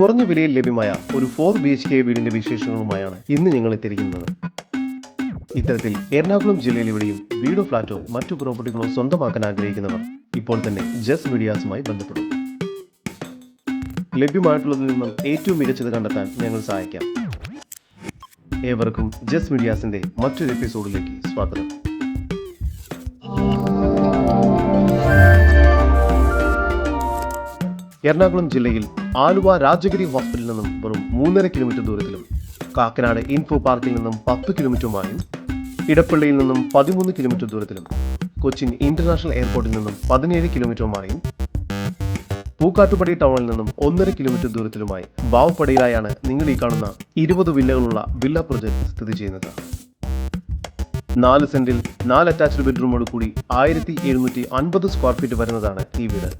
കുറഞ്ഞ വിലയിൽ ലഭ്യമായ ഒരു ഫോർ ബി എച്ച് കെ വീടിന്റെ വിശേഷങ്ങളുമായാണ് ഇന്ന് ഞങ്ങൾ എത്തിയിരിക്കുന്നത്. ഇത്തരത്തിൽ എറണാകുളം ജില്ലയിൽ ഇവിടെയും വീടോ ഫ്ലാറ്റോ മറ്റു പ്രോപ്പർട്ടികളോ സ്വന്തമാക്കാൻ ആഗ്രഹിക്കുന്നവർ ഇപ്പോൾ തന്നെ ജസ് മീഡിയാസുമായി ബന്ധപ്പെടും. ലഭ്യമായിട്ടുള്ളതിൽ നിന്നും ഏറ്റവും മികച്ചത് കണ്ടെത്താൻ ഞങ്ങൾ സഹായിക്കാം. ഏവർക്കും ജസ് മീഡിയാസിന്റെ മറ്റൊരു എപ്പിസോഡിലേക്ക് സ്വാഗതം. എറണാകുളം ജില്ലയിൽ ആലുവ രാജഗിരി ഹോസ്പിറ്റലിൽ നിന്നും വെറും മൂന്നര കിലോമീറ്റർ ദൂരത്തിലും കാക്കനാട് ഇൻഫോ പാർക്കിൽ നിന്നും പത്ത് കിലോമീറ്ററുമായും ഇടപ്പള്ളിയിൽ നിന്നും പതിമൂന്ന് കിലോമീറ്റർ ദൂരത്തിലും കൊച്ചിൻ ഇന്റർനാഷണൽ എയർപോർട്ടിൽ നിന്നും പതിനേഴ് കിലോമീറ്ററുമായും പൂക്കാട്ടുപടി ടൗണിൽ നിന്നും ഒന്നര കിലോമീറ്റർ ദൂരത്തിലുമായി ബാവപ്പടിയിലായാണ് നിങ്ങൾ ഈ കാണുന്ന ഇരുപത് വില്ലകളുള്ള വില്ല പ്രൊജക്ട് സ്ഥിതി ചെയ്യുന്നത്. നാല് സെന്റിൽ നാല് അറ്റാച്ച്ഡ് ബെഡ്റൂമോട് കൂടി ആയിരത്തി എഴുന്നൂറ്റി അൻപത് സ്ക്വയർ ഫീറ്റ് വരുന്നതാണ് ഈ വീട്.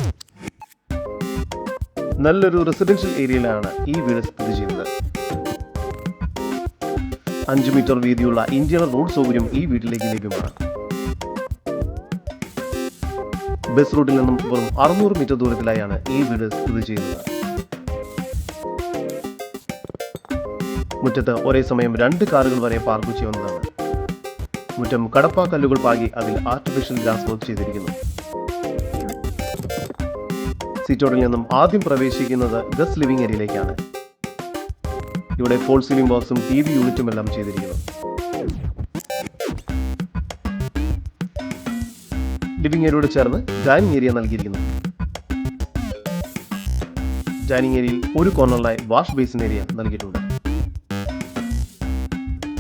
നല്ലൊരു റെസിഡൻഷ്യൽ ഏരിയയിലാണ് ഈ വീട് സ്ഥിതി ചെയ്യുന്നത്. അഞ്ച് മീറ്റർ വീതിയുള്ള ഇന്ത്യൻ റോഡ് സൗകര്യം ഈ വീട്ടിലേക്ക് ലഭ്യമാണ്. ബസ് റൂട്ടിൽ നിന്നും വെറും അറുന്നൂറ് മീറ്റർ ദൂരത്തിലായാണ് ഈ വീട് സ്ഥിതി ചെയ്യുന്നത്. മുറ്റത്ത് ഒരേ സമയം രണ്ട് കാറുകൾ വരെ പാർക്ക് ചെയ്യുന്നതാണ് മുറ്റം കടപ്പാക്കല്ലുകൾ കല്ലുകൾ പാകി അതിൽ ആർട്ടിഫിഷ്യൽ ഗ്ലാസ് വർക്ക് ചെയ്തിരിക്കുന്നു. സിറ്റോഡിൽ നിന്നും ആദ്യം പ്രവേശിക്കുന്നത് ഗസ്റ്റ് ലിവിംഗ് ഏരിയയിലേക്കാണ്. ഇവിടെ ഫോൾ സീലിംഗ് ബോക്സും ടി വി യൂണിറ്റും എല്ലാം ചെയ്തിരിക്കുന്നു. ലിവിംഗ് ഏരിയയോട് ചേർന്ന് ഡൈനിങ് ഏരിയ നൽകിയിരിക്കുന്നു. ഡൈനിങ് ഏരിയയിൽ ഒരു കോർണറിലായി വാഷ് ബേസിൻ ഏരിയ നൽകിയിട്ടുണ്ട്.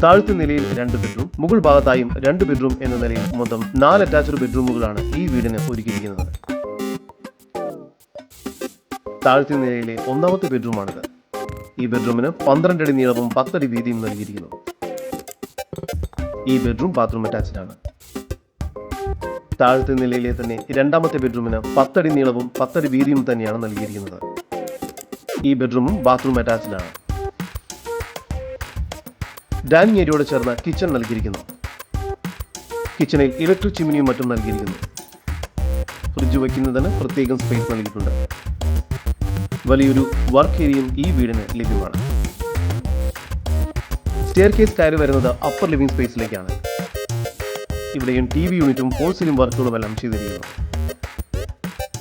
താഴത്തെ നിലയിൽ രണ്ട് ബെഡ്റൂം മുകൾ ഭാഗത്തായും രണ്ട് ബെഡ്റൂം എന്ന നിലയിൽ മൊത്തം നാല് അറ്റാച്ച്ഡ് ബെഡ്റൂമുകളാണ് ഈ വീടിന് ഒരുക്കിയിരിക്കുന്നത്. താഴത്തെ നിലയിലെ ഒന്നാമത്തെ ബെഡ്റൂമാണിത്. ഈ ബെഡ്റൂമിന് പന്ത്രണ്ട് അടി നീളവും പത്തടി വീതിയും നൽകിയിരിക്കുന്നു. ഈ ബെഡ്റൂം ബാത്റൂം അറ്റാച്ച്ഡ് ആണ്. താഴത്തെ നിലയിലെ തന്നെ രണ്ടാമത്തെ ബെഡ്റൂമിന് പത്തടി നീളവും പത്തടി വീതിയും തന്നെയാണ് നൽകിയിരിക്കുന്നത്. ഈ ബെഡ്റൂമും ബാത്റൂം അറ്റാച്ച്ഡ് ആണ്. ഡൈനിങ് ഏരിയയോട് ചേർന്ന് കിച്ചൺ നൽകിയിരിക്കുന്നു. കിച്ചണിൽ ഇലക്ട്രിക് ചിമ്മിനിയും മറ്റും നൽകിയിരിക്കുന്നു. ഫ്രിഡ്ജ് വയ്ക്കുന്നതിന് പ്രത്യേകം സ്പേസ് നൽകിയിട്ടുണ്ട്. വലിയൊരു വർക്ക് ഏരിയയും ഈ വീടിന് ലഭ്യമാണ്. സ്റ്റെയർ കേസ് കയറി വരുന്നത് അപ്പർ ലിവിംഗ് സ്പേസിലേക്കാണ് ഇവിടെയും ടി വി യൂണിറ്റും ഹോൾസെയിലും വർക്കുകളും എല്ലാം ചെയ്തിരിക്കുന്നു.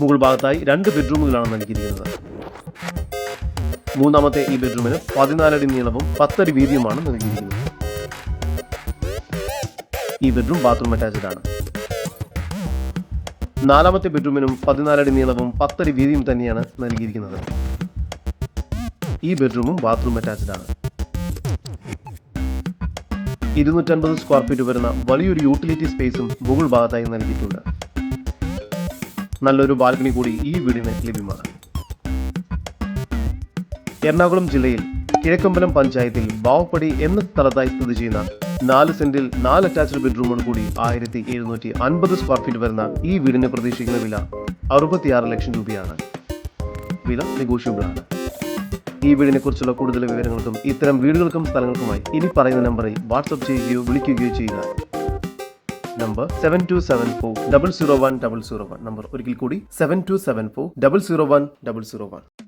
മുകൾ ഭാഗത്തായി രണ്ട് ബെഡ്റൂമുകളാണ് നൽകിയിരിക്കുന്നത്. മൂന്നാമത്തെ ഈ ബെഡ്റൂമിന് പതിനാലടി നീളവും പത്തടി വീതിയുമാണ് നൽകിയിരിക്കുന്നത്. ഈ ബെഡ്റൂം ബാത്റൂം അറ്റാച്ച്ഡ് ആണ്. നാലാമത്തെ ബെഡ്റൂമിനും പതിനാലടി നീളവും പത്തടി വീതിയും തന്നെയാണ് നൽകിയിരിക്കുന്നത്. ഈ ബെഡ്റൂമും ബാത്റൂം അറ്റാച്ച്ഡ് ആണ്. ഇരുന്നൂറ്റൻപത് സ്ക്വയർ ഫീറ്റ് വരുന്ന വലിയൊരു യൂട്ടിലിറ്റി സ്പേസും മുകൾ ഭാഗത്തായി നൽകിയിട്ടുണ്ട്. നല്ലൊരു ബാൽക്കണി കൂടി ഈ വീടിന് ലഭ്യമാണ്. എറണാകുളം ജില്ലയിൽ കിഴക്കമ്പലം പഞ്ചായത്തിൽ ബാവപ്പടി എന്ന സ്ഥലത്തായി സ്ഥിതി ചെയ്യുന്ന നാല് സെന്റിൽ നാല് അറ്റാച്ച്ഡ് ബെഡ്റൂമോട് കൂടി ആയിരത്തി എഴുന്നൂറ്റി അൻപത് സ്ക്വയർ ഫീറ്റ് വരുന്ന ഈ വീടിന് പ്രതീക്ഷിക്കുന്ന വില അറുപത്തിയാറ് ലക്ഷം രൂപയാണ്. വില നെഗോഷ്യബിൾ ആണ്. ഈ വീടിനെ കുറിച്ചുള്ള കൂടുതൽ വിവരങ്ങൾക്കും ഇത്തരം വീടുകൾക്കും സ്ഥലങ്ങൾക്കുമായി ഇനി പറയുന്ന നമ്പറിൽ വാട്സപ്പ് ചെയ്യുകയോ വിളിക്കുകയോ ചെയ്യുക. Number seven two seven four double zero one double zero one number ഒരിക്കൽ കൂടി seven two seven four double zero one double zero one